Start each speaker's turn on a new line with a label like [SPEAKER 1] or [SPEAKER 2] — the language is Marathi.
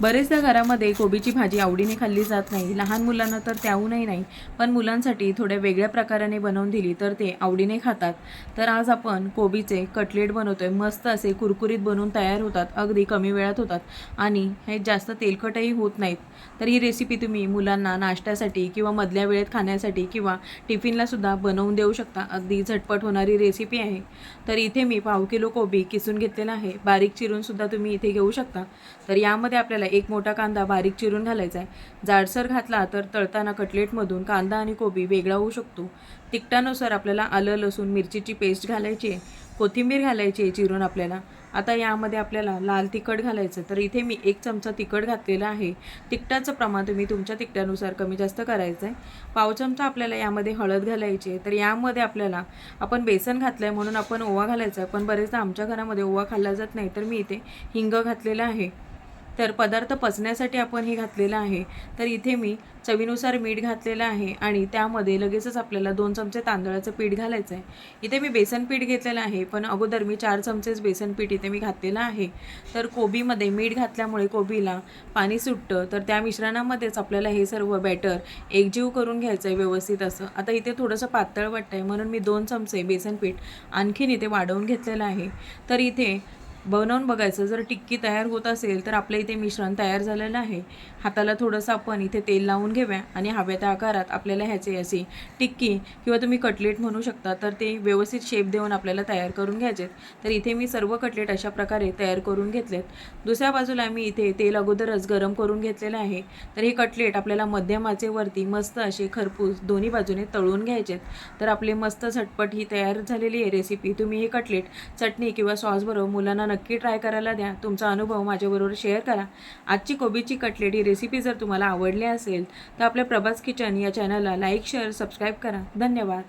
[SPEAKER 1] बरेचदा घरामध्ये कोबीची भाजी आवडीने खाल्ली जात नाही. लहान मुलांना तर त्याहूनही नाही. पण मुलांसाठी थोड्या वेगळ्या प्रकाराने बनवून दिली तर ते आवडीने खातात. तर आज आपण कोबीचे कटलेट बनवतोय. मस्त असे कुरकुरीत बनवून तयार होतात. अगदी कमी वेळात होतात. आणि हे जास्त तेलकटही होत नाहीत. तर ही रेसिपी तुम्ही मुलांना नाश्त्यासाठी किंवा मधल्या वेळेत खाण्यासाठी किंवा टिफिनला सुद्धा बनवून देऊ शकता. अगदी झटपट होणारी रेसिपी आहे. तर इथे मी पाव किलो कोबी किसून घेतलेला आहे. बारीक चिरून सुद्धा तुम्ही इथे घेऊ शकता. तर यामध्ये आपल्याला एक मोठा कांदा बारीक चिरून घालायचा आहे. जाडसर घातला तर तळताना कटलेटमधून कांदा आणि कोबी वेगळा होऊ शकतो. तिखटानुसार आपल्याला आलं लसूण मिरचीची पेस्ट घालायची आहे. कोथिंबीर घालायची आहे चिरून आपल्याला. आता यामध्ये आपल्याला लाल तिखट घालायचं तर इथे मी एक चमचा तिखट घातलेला आहे. तिखटाचं प्रमाण तुम्ही तुमच्या तिखटानुसार कमी जास्त करायचं आहे. पाव चमचा आपल्याला यामध्ये हळद घालायची आहे. तर यामध्ये आपल्याला आपण बेसन घातलं आहे म्हणून आपण ओवा घालायचा आहे. पण बरेचदा आमच्या घरामध्ये ओवा खाल्ला जात नाही. तर मी इथे हिंग घातलेला आहे. तर पदार्थ पचण्यासाठी आपण हे घातलेलं आहे. तर इथे मी चवीनुसार मीठ घातलेलं आहे आणि त्यामध्ये लगेचच आपल्याला दोन चमचे तांदळाचं पीठ घालायचं आहे. इथे मी बेसन पीठ घेतलेलं आहे पण अगोदर मी चार चमचेच बेसन पीठ इथे मी घातलेलं आहे. तर कोबीमध्ये मीठ घातल्यामुळे कोबीला पाणी सुटतं तर त्या मिश्रणामध्येच आपल्याला हे सर्व बॅटर एकजीव करून घ्यायचं आहे व्यवस्थित असं. आता इथे थोडंसं पातळ वाटतं आहे म्हणून मी दोन चमचे बेसन पीठ आणखीन इथे वाढवून घेतलेलं आहे. तर इथे बनवून बघायचं. जर टिक्की तयार होत असेल तर आपल्या इथे मिश्रण तयार झालेलं आहे. हाताला थोडंसं आपण इथे तेल लावून घेऊया आणि हव्या त्या आकारात आपल्याला ह्याचे अशी टिक्की किंवा तुम्ही कटलेट म्हणू शकता तर ते व्यवस्थित शेप देऊन आपल्याला तयार करून घ्यायचे तर इथे मी सर्व कटलेट अशा प्रकारे तयार करून घेतलेत. दुसऱ्या बाजूला मी इथे तेल अगोदरच गरम करून घेतलेलं आहे. तर हे कटलेट आपल्याला मध्यमाचे वरती मस्त असे खरपूस दोन्ही बाजूने तळून घ्यायचेत तर आपले मस्त झटपट ही तयार झालेली आहे रेसिपी तुम्ही हे कटलेट चटणी किंवा सॉसबरोबर मुलांना नक्की ट्राय करायला द्या. तुमचा अनुभव माझ्याबरोबर शेअर करा. आजची कोबीची कटलेट ही रेसिपी जर तुम्हाला आवडली असेल तर आपल्या प्रभास किचन या चॅनलला लाईक शेअर सबस्क्राईब करा. धन्यवाद.